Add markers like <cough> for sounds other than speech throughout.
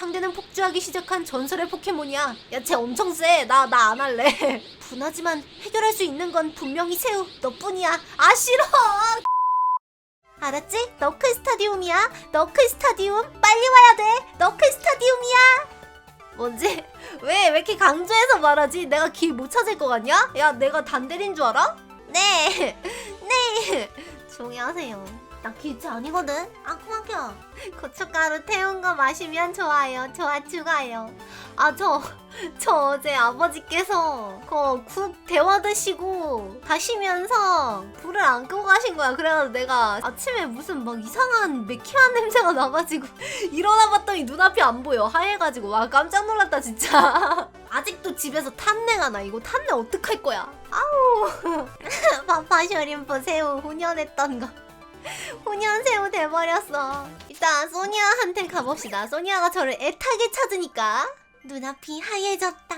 상대는 폭주하기 시작한 전설의 포켓몬이야. 야, 쟤 엄청 세. 나, 나 안 할래. <laughs> 분하지만 해결할 수 있는 건 분명히 새우. 너뿐이야. 아, 싫어! <laughs> 알았지? 너클 스타디움이야. 너클 스타디움. 빨리 와야 돼. 너클 스타디움이야. 뭔지? <laughs> 왜, 왜 이렇게 강조해서 말하지? 내가 길 못 찾을 것 같냐? 야, 내가 단대리인 줄 알아? 네. 네. 조용히 하세요. 나 길치 아니거든. 아, 그만켜. 고춧가루 태운 거 마시면 좋아요. 좋아, 죽어요. 아, 저, 저 어제 아버지께서 그국 데워 드시고 가시면서 불을 안 끄고 가신 거야. 그래가지고 내가 아침에 무슨 막 이상한 매캐한 냄새가 나가지고 일어나 봤더니 눈앞이 안 보여. 하얘가지고. 와, 깜짝 놀랐다, 진짜. 아직도 집에서 탄내가 나. 이거 탄내 어떡할 거야? 아우. 파파쇼린 보세요. 훈연했던 거. 훈연새우 돼버렸어. 일단 소니아한테 가봅시다. 소니아가 저를 애타게 찾으니까 눈앞이 하얘졌다.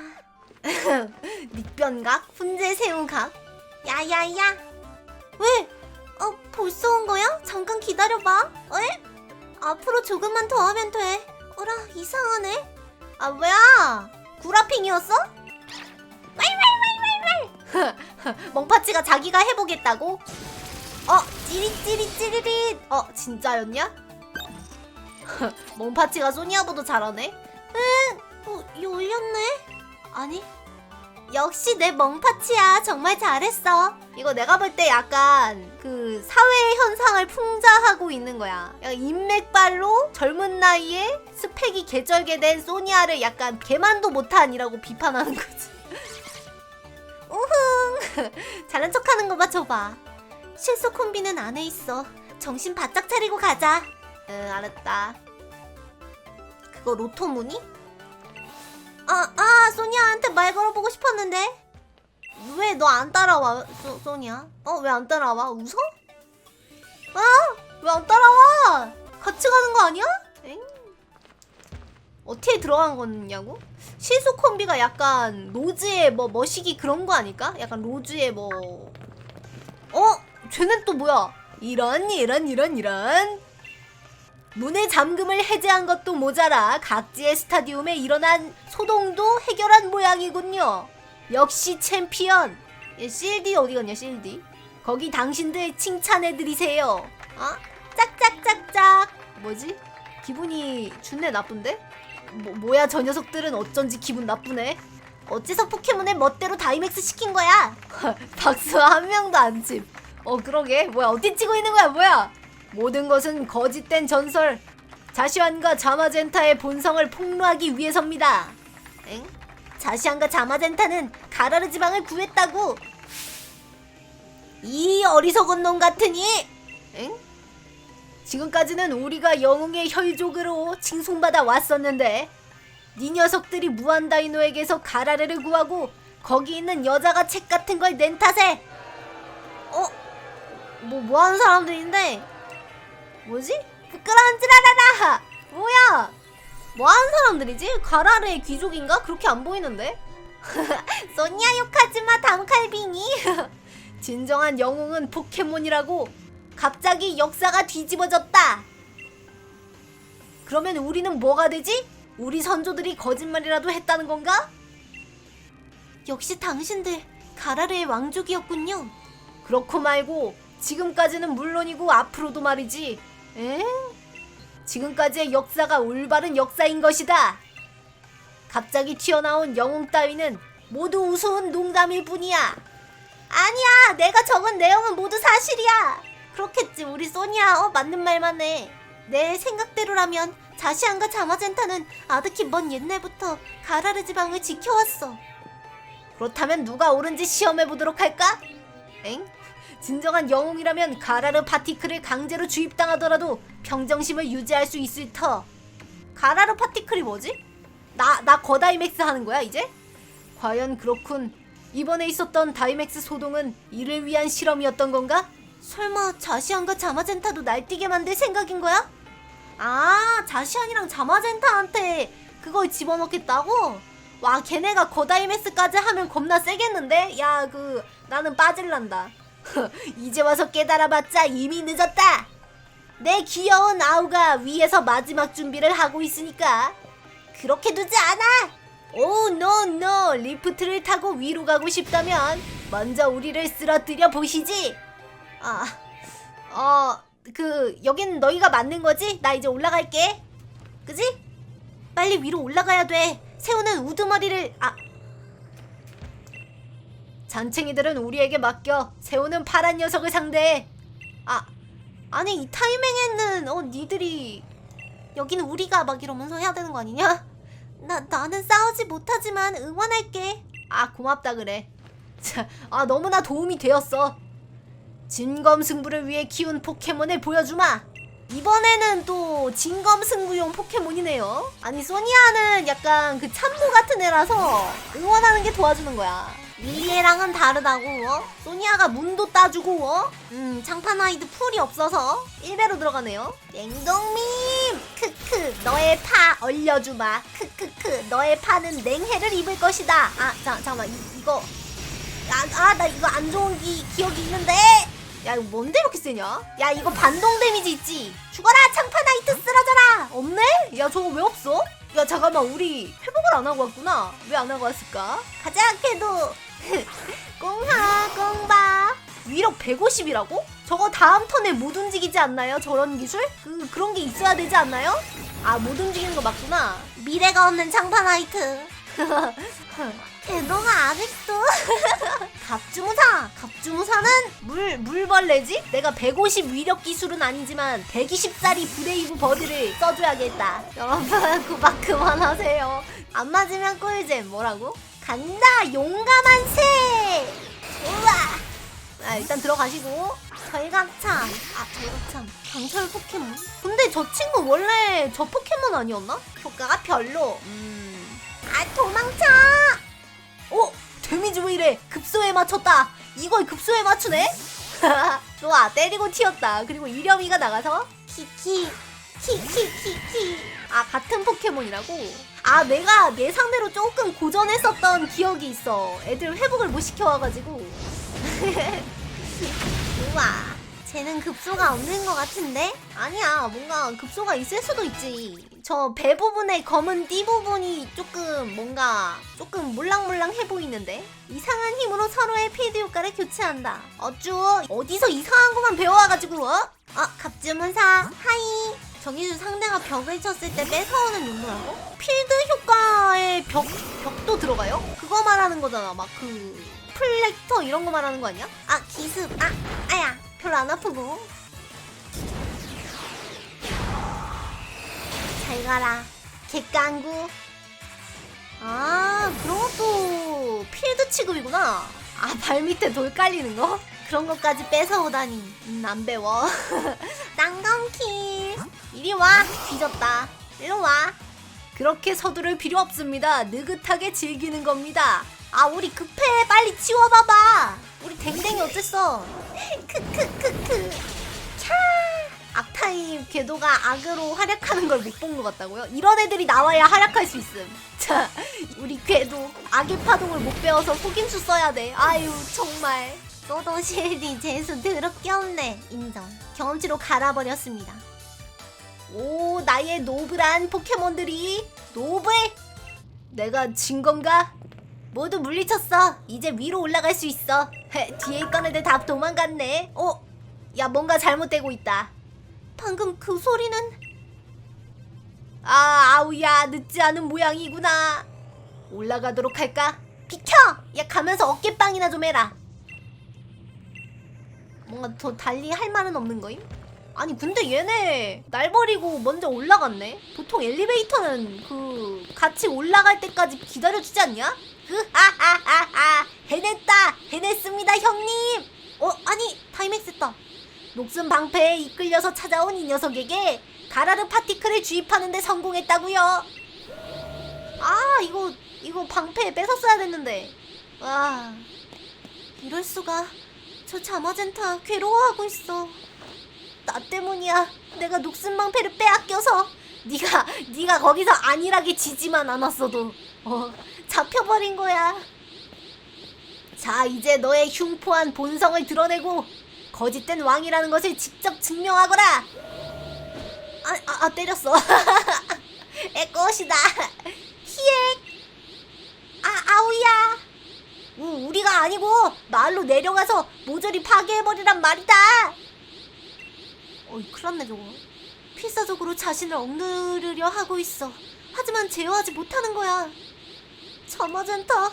<laughs> 밑변각, 훈제새우각. 야야야. 왜? 어 벌써 온 거야? 잠깐 기다려봐. 에? 앞으로 조금만 더 하면 돼. 어라 이상하네. 아 뭐야? 구라핑이었어? <laughs> 멍파치가 자기가 해보겠다고? 어, 찌릿찌릿찌릿. 어, 진짜였냐? <laughs> 멍파치가 소니아보다 잘하네. 응, 어, 열렸네. 아니, 역시 내 멍파치야. 정말 잘했어. 이거 내가 볼 때 약간 그 사회 현상을 풍자하고 있는 거야. 약간 인맥발로 젊은 나이에 스펙이 개절개된 소니아를 약간 개만도 못한이라고 비판하는 거지. <laughs> 우흥, <laughs> 잘난 척하는 거 봐, 줘봐. 실속 콤비는 안에 있어. 정신 바짝 차리고 가자. 응, 알았다. 그거 로토 무늬? 아, 아, 소니아한테 말 걸어보고 싶었는데. 왜 너 안 따라와, 소, 소니아? 어, 왜 안 따라와? 웃어? 아, 왜 안 따라와? 같이 가는 거 아니야? 엥? 어떻게 들어간 거냐고? 실속 콤비가 약간 로즈의 뭐 머시기 그런 거 아닐까? 약간 로즈의 뭐 어? 쟤는 또 뭐야? 이런 이런 이런 이런 문의 잠금을 해제한 것도 모자라 각지의 스타디움에 일어난 소동도 해결한 모양이군요. 역시 챔피언. 얘 CLD 어디 갔냐 CLD? 거기 당신들 칭찬해드리세요. 어? 짝짝짝짝. 뭐지? 기분이 준내 나쁜데? 뭐, 뭐야 저 녀석들은 어쩐지 기분 나쁘네. 어째서 포켓몬을 멋대로 다이맥스 시킨 거야? <laughs> 박수 한 명도 안 침. 어 그러게 뭐야 어디 찍고 있는 거야 뭐야? 모든 것은 거짓된 전설. 자시안과 자마젠타의 본성을 폭로하기 위해서입니다. 엥? 자시안과 자마젠타는 가라르 지방을 구했다고. 이 어리석은 놈 같으니. 엥? 지금까지는 우리가 영웅의 혈족으로 칭송받아 왔었는데 네 녀석들이 무한 다이노에게서 가라르를 구하고 거기 있는 여자가 책 같은 걸 낸 탓에 어? 뭐 뭐 하는 사람들인데 뭐지? 부끄러운 찌라라라 뭐야 뭐 하는 사람들이지? 가라르의 귀족인가? 그렇게 안 보이는데 <laughs> 소니아 욕하지마 담칼빙이 <laughs> 진정한 영웅은 포켓몬이라고 갑자기 역사가 뒤집어졌다 그러면 우리는 뭐가 되지? 우리 선조들이 거짓말이라도 했다는 건가? 역시 당신들 가라르의 왕족이었군요. 그렇고 말고 지금까지는 물론이고 앞으로도 말이지. 에? 지금까지의 역사가 올바른 역사인 것이다. 갑자기 튀어나온 영웅 따위는 모두 우스운 농담일 뿐이야. 아니야, 내가 적은 내용은 모두 사실이야. 그렇겠지, 우리 소니아. 어, 맞는 말만 해. 내 생각대로라면 자시안과 자마젠타는 아득히 먼 옛날부터 가라르 지방을 지켜왔어. 그렇다면 누가 옳은지 시험해 보도록 할까? 엥? 진정한 영웅이라면 가라르 파티클을 강제로 주입당하더라도 평정심을 유지할 수 있을 터. 가라르 파티클이 뭐지? 나, 나 거다이맥스 하는 거야, 이제? 과연 그렇군. 이번에 있었던 다이맥스 소동은 이를 위한 실험이었던 건가? 설마 자시안과 자마젠타도 날뛰게 만들 생각인 거야? 아, 자시안이랑 자마젠타한테 그걸 집어넣겠다고? 와, 걔네가 거다이메스까지 하면 겁나 세겠는데? 야, 그, 나는 빠질란다. <laughs> 이제 와서 깨달아봤자 이미 늦었다! 내 귀여운 아우가 위에서 마지막 준비를 하고 있으니까. 그렇게 두지 않아. 오, 노, 노. 리프트를 타고 위로 가고 싶다면 먼저 우리를 쓰러뜨려 보시지. 아, 어, 그 여긴 너희가 맞는 거지? 나 이제 올라갈게. 그지? 빨리 위로 올라가야 돼. 새우는 우두머리를 아. 잔챙이들은 우리에게 맡겨. 새우는 파란 녀석을 상대해. 아, 아니 이 타이밍에는 어 니들이 여기는 우리가 막 이러면서 해야 되는 거 아니냐? 나 나는 싸우지 못하지만 응원할게. 아 고맙다 그래. 자, 아 너무나 도움이 되었어. 진검 승부를 위해 키운 포켓몬을 보여주마. 이번에는 또 진검 승부용 포켓몬이네요. 아니 소니아는 약간 그 참모 같은 애라서 응원하는 게 도와주는 거야. 릴리애랑은 다르다고. 어? 소니아가 문도 따주고. 어? 음 장판아이드 풀이 없어서 1배로 들어가네요. 냉동밈 크크 너의 파 얼려주마. 크크크 너의 파는 냉해를 입을 것이다. 아 자, 잠깐만 이, 이거 아나 이거 안 좋은 기, 기억이 있는데. 야 이거 뭔데 이렇게 세냐? 야 이거 반동 데미지 있지? 죽어라 창파나이트 쓰러져라 없네? 야 저거 왜 없어? 야 잠깐만 우리 회복을 안 하고 왔구나 왜 안 하고 왔을까? 가자 걔도 <laughs> 꽁하 꽁바 위력 150이라고? 저거 다음 턴에 못 움직이지 않나요? 저런 기술? 그, 그런 게 있어야 되지 않나요? 아 못 움직이는 거 맞구나 미래가 없는 창파나이트 걔너가 <laughs> 아직도 <laughs> 갑주무사! 갑주무사는 물, 물벌레지? 내가 150 위력 기술은 아니지만 120짜리 브레이브 버드를 써줘야겠다. 여러분, 구박 그만하세요. 안 맞으면 꿀잼. 뭐라고? 간다! 용감한 새! 우와! 아, 일단 들어가시고. 절각참. 아, 절각참. 강철 포켓몬? 근데 저 친구 원래 저 포켓몬 아니었나? 효과가 별로. 음. 아, 도망쳐! 어? 데미지 왜 이래? 급소에 맞췄다. 이걸 급소에 맞추네? <laughs> 좋아, 때리고 튀었다. 그리고 이렴이가 나가서 키키, 키키키키. 아, 같은 포켓몬이라고? 아, 내가 내 상대로 조금 고전했었던 기억이 있어. 애들 회복을 못 시켜와가지고. <laughs> 우와. 쟤는 급소가 없는 것 같은데? 아니야, 뭔가 급소가 있을 수도 있지. 저 배 부분의 검은 띠 부분이 조금 뭔가 조금 몰랑몰랑해 보이는데? 이상한 힘으로 서로의 필드 효과를 교체한다. 어쭈, 어디서 이상한 것만 배워와가지고, 어? 어, 갑주문사, 하이. 저기서 상대가 벽을 쳤을 때 뺏어오는 용도라고? 필드 효과에 벽, 벽도 들어가요? 그거 말하는 거잖아. 막 그, 플렉터 이런 거 말하는 거 아니야? 아, 기습. 아, 아야. 별로 안 아프고. 잘 가라. 객강구. 아, 그런 것도 필드 취급이구나. 아, 발 밑에 돌 깔리는 거? 그런 것까지 뺏어오다니. 음, 안 배워. <laughs> 땅덩킬. 이리 와. 뒤졌다. 일로 와. 그렇게 서두를 필요 없습니다. 느긋하게 즐기는 겁니다. 아, 우리 급해. 빨리 치워봐봐. 우리 댕댕이 어땠어? 크크크크. 캬. 악타입 궤도가 악으로 활약하는 걸 못 본 것 같다고요? 이런 애들이 나와야 활약할 수 있음. 자, 우리 궤도 악의 파동을 못 배워서 속임수 써야 돼. 아유, 정말. 소도실디 재수 더럽게 없네. 인정. 경험치로 갈아버렸습니다. 오, 나의 노블한 포켓몬들이 노블! 내가 진 건가? 모두 물리쳤어. 이제 위로 올라갈 수 있어. 헤, 뒤에 있던 애들 다 도망갔네. 어? 야, 뭔가 잘못되고 있다. 방금 그 소리는 아, 아우야, 늦지 않은 모양이구나. 올라가도록 할까? 비켜! 야, 가면서 어깨빵이나 좀 해라. 뭔가 더 달리 할 말은 없는 거임? 아니, 근데 얘네 날 버리고 먼저 올라갔네? 보통 엘리베이터는 그, 같이 올라갈 때까지 기다려주지 않냐? 흐하하하하! 해냈다! 해냈습니다, 형님! 어, 아니, 타이맥스 했다. 녹슨 방패에 이끌려서 찾아온 이 녀석에게 가라르 파티클을 주입하는데 성공했다고요. 아 이거 이거 방패 뺏었어야 됐는데. 와 이럴 수가. 저 자마젠타 괴로워하고 있어. 나 때문이야. 내가 녹슨 방패를 빼앗겨서 네가 네가 거기서 안일하게 지지만 않았어도 어, 잡혀버린 거야. 자, 이제 너의 흉포한 본성을 드러내고 거짓된 왕이라는 것을 직접 증명하거라. 아, 아, 아 때렸어. <laughs> 애꽃이다. 히액. 아, 아우야. 우, 우리가 아니고 말로 내려가서 모조리 파괴해버리란 말이다. 어이 큰일 났네 저거. 필사적으로 자신을 억누르려 하고 있어. 하지만 제어하지 못하는 거야. 자마젠타.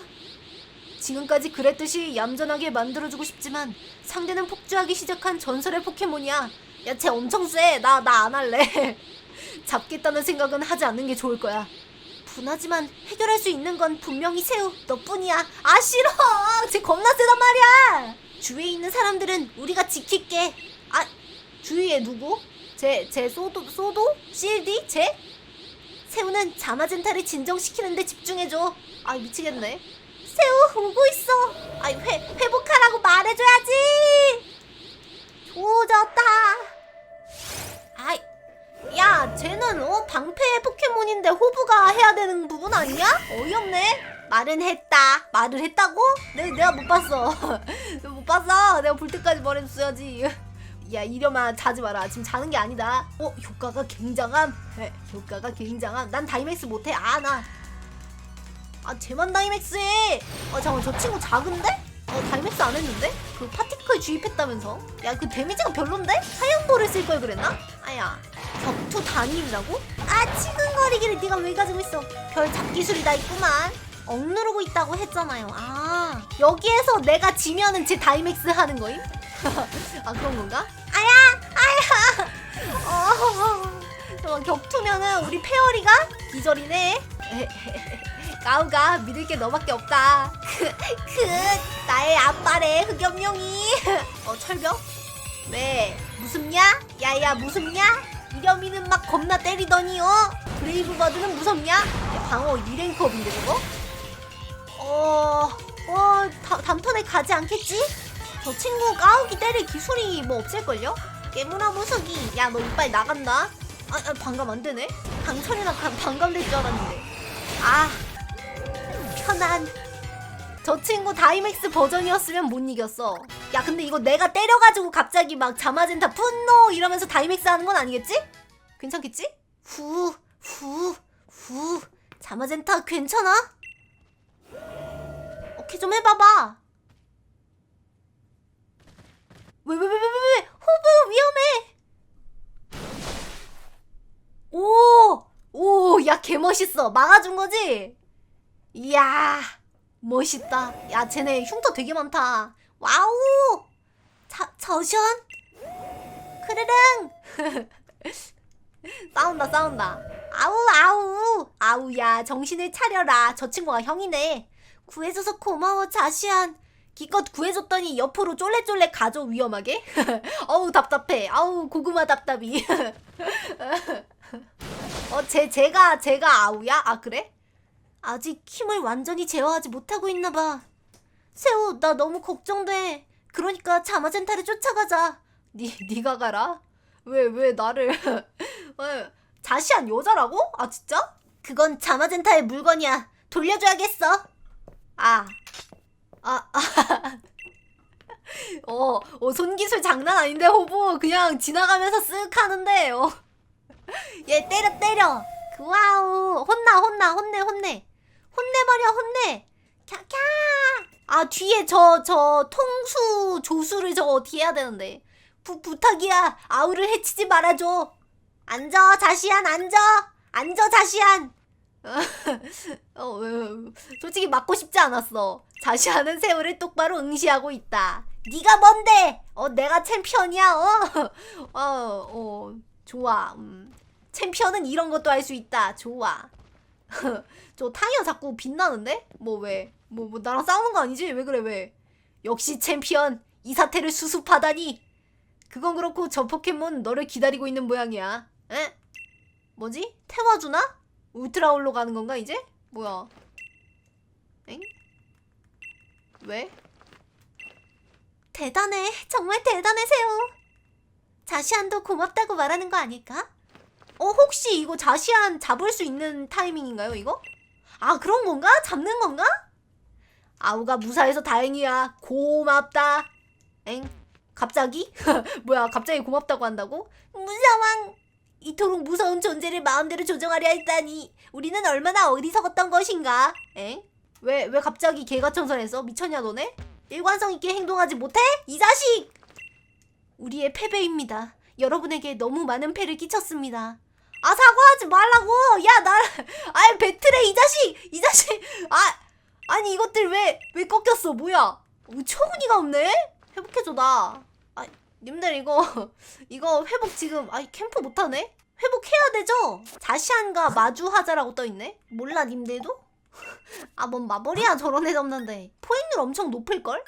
지금까지 그랬듯이 얌전하게 만들어주고 싶지만 상대는 폭주하기 시작한 전설의 포켓몬이야. 야, 쟤 엄청 세. 나, 나 안 할래. <laughs> 잡겠다는 생각은 하지 않는 게 좋을 거야. 분하지만 해결할 수 있는 건 분명히 새우 너뿐이야. 아 싫어. 쟤 겁나 세단 말이야. 주위에 있는 사람들은 우리가 지킬게. 아 주위에 누구? 제 제 소도 소도 실디 제 새우는 자마젠타를 진정시키는데 집중해줘. 아 미치겠네. 새우 오고 있어. 아이 회 회복하라고 말해줘야지. 조졌다. 아이 야, 쟤는 어 방패 포켓몬인데 호부가 해야 되는 부분 아니야? 어이없네. 말은 했다. 말을 했다고? 내, 내가 못 봤어. <laughs> 못 봤어. 내가 볼 때까지 말해줬어야지. 야, 이러면 자지 마라. 지금 자는 게 아니다. 어, 효과가 굉장함. 에, 효과가 굉장함. 난 다이맥스 못해. 아, 나. 아, 쟤만 다이맥스 해. 아, 잠깐, 저 친구 작은데? 어, 다이맥스 안 했는데? 그 파티클 주입했다면서? 야, 그 데미지가 별론데? 하얀볼을 쓸 걸 그랬나? 아야, 격투 단임이라고? 아, 치근거리기를 네가 왜 가지고 있어? 별 잡기술이 다 있구만. 억누르고 있다고 했잖아요. 아, 여기에서 내가 지면은 제 다이맥스 하는 거임? <laughs> 아, 그런 건가? 아야, 아야. <laughs> 어, 잠깐 격투면은 우리 페어리가 기절이네. <laughs> 까우가 믿을 게 너밖에 없다. 그, <laughs> 그, 나의 아빠래, 흑염룡이. 어, 철벽? 왜? 무섭냐? 야야, 무섭냐? 이렴이는 막 겁나 때리더니, 어? 브레이브버드는 무섭냐? 야, 방어 2랭크업인데, 저거? 어, 어, 다, 다음 턴에 가지 않겠지? 저 친구 까우기 때릴 기술이 뭐 없을걸요? 깨무나 무속이. 야, 너 이빨 나간다. 아, 아 반감 안 되네? 강철이나 가- 반감 될 줄 알았는데. 아, 편안. 저 친구 다이맥스 버전이었으면 못 이겼어. 야, 근데 이거 내가 때려가지고 갑자기 막 자마젠타 분노 이러면서 다이맥스 하는 건 아니겠지? 괜찮겠지? 후, 후, 후. 자마젠타 괜찮아? 오케이, 좀 해봐봐. 왜, 왜, 왜, 왜, 왜, 왜? 호브 위험해! 오! 오, 야, 개 멋있어. 막아준 거지? 이야, 멋있다. 야, 쟤네 흉터 되게 많다. 와우! 자, 저션? 크르릉! <laughs> 싸운다, 싸운다. 아우, 아우! 아우야, 정신을 차려라. 저 친구가 형이네. 구해줘서 고마워, 자시안. 기껏 구해줬더니 옆으로 쫄래쫄래 가죠, 위험하게. <laughs> 어우, 답답해. 아우, 고구마 답답이. <laughs> 어, 제, 제가, 제가 아우야? 아, 그래? 아직 힘을 완전히 제어하지 못하고 있나 봐. 새우, 나 너무 걱정돼. 그러니까 자마젠타를 쫓아가자. 니, 니가 가라? 왜, 왜 나를. 왜, <laughs> 자시한 여자라고? 아, 진짜? 그건 자마젠타의 물건이야. 돌려줘야겠어. 아. 아, 아. <laughs> 어, 어, 손기술 장난 아닌데, 호부. 그냥 지나가면서 쓱 하는데, 어. <laughs> 얘 때려, 때려. 그, 와우. 혼나, 혼나, 혼내, 혼내. 혼내버려, 혼내. 캬캬. 아, 뒤에 저, 저, 통수, 조수를 저거 어떻게 해야 되는데. 부, 부탁이야. 아우를 해치지 말아줘. 앉아, 자시안, 앉아. 앉아, 자시안. 어. 솔직히 맞고 싶지 않았어. 자시안은 새우를 똑바로 응시하고 있다. 네가 뭔데? 어, 내가 챔피언이야. 어, <laughs> 어, 어, 좋아. 음. 챔피언은 이런 것도 할 수 있다. 좋아. <laughs> 저 타이어 자꾸 빛나는데? 뭐 왜? 뭐, 뭐 나랑 싸우는 거 아니지? 왜 그래 왜? 역시 챔피언 이 사태를 수습하다니. 그건 그렇고 저 포켓몬 너를 기다리고 있는 모양이야. 에? 뭐지? 태워주나? 울트라올로 가는 건가 이제? 뭐야? 엥? 왜? 대단해. 정말 대단해세요. 자시안도 고맙다고 말하는 거 아닐까? 어, 혹시 이거 자시안 잡을 수 있는 타이밍인가요, 이거? 아, 그런 건가? 잡는 건가? 아우가 무사해서 다행이야. 고맙다. 엥? 갑자기? <laughs> 뭐야, 갑자기 고맙다고 한다고? 무서왕! 이토록 무서운 존재를 마음대로 조종하려 했다니. 우리는 얼마나 어리석었던 것인가? 엥? 왜 왜 갑자기 개가청선했어? 미쳤냐 너네? 일관성 있게 행동하지 못해? 이 자식! 우리의 패배입니다. 여러분에게 너무 많은 패를 끼쳤습니다. 아 사과하지 말라고! 야 나, 아이 배틀에 이 자식, 이 자식, 아 아니 이것들 왜 왜 꺾였어? 뭐야? 우처구니가 없네? 회복해줘 나. 아 님들 이거 <laughs> 이거 회복 지금 아이 캠프 못하네? 회복해야 되죠? 자시안과 마주하자라고 떠있네? 몰라 님들도? 아 뭔 마블이야 저런 애 잡는데 포획률 엄청 높을걸?